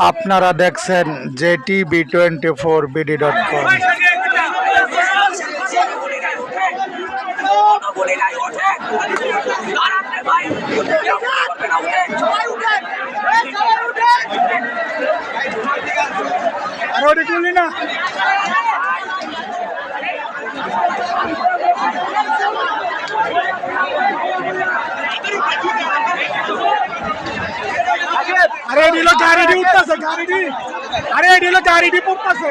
আপনারা দেখছেন JT B twenty four BD dot com কেউ করবে না। আরে এডিলো গাড়ি দি উঠতেছে গাড়ি দি আরে এডিলো গাড়ি দি পড়তেছে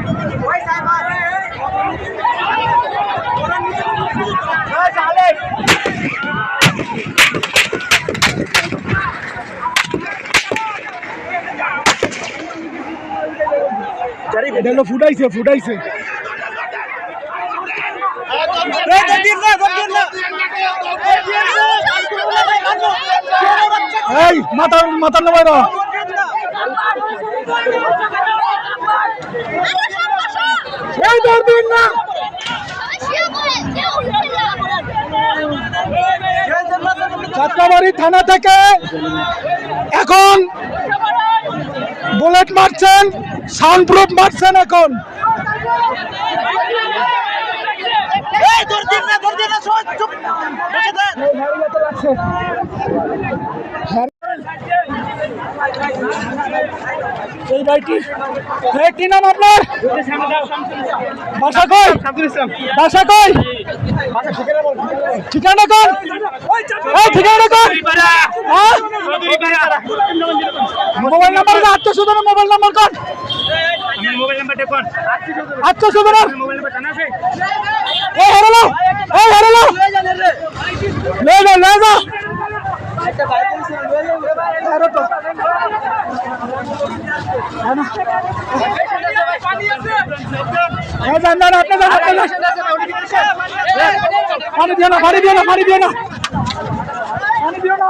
এটা হলো ফুটাইছে ফুটাইছে। এই মাথা মাথা নেবাই না। এই দিন না। থানা থেকে এখন বুলেট মারছেন সাউন্ড প্রুফ মারছেন এখন। এই ভাইটি কি নাম আপনার? বাসা কই? বাসা কই? ঠিকানা কোন এই ঠিকানা কোন হ্যাঁ? মোবাইল নাম্বার আটশো সুতরাং মোবাইল নাম্বার কোন আটশো সুতরাং এই হারালো এই হারালো লে যাও লে যাও আরে তো। হ্যাঁ যান যান আপনি যান আপনি যান পানি দিও না পানি দিও না পানি দিও না পানি দিও না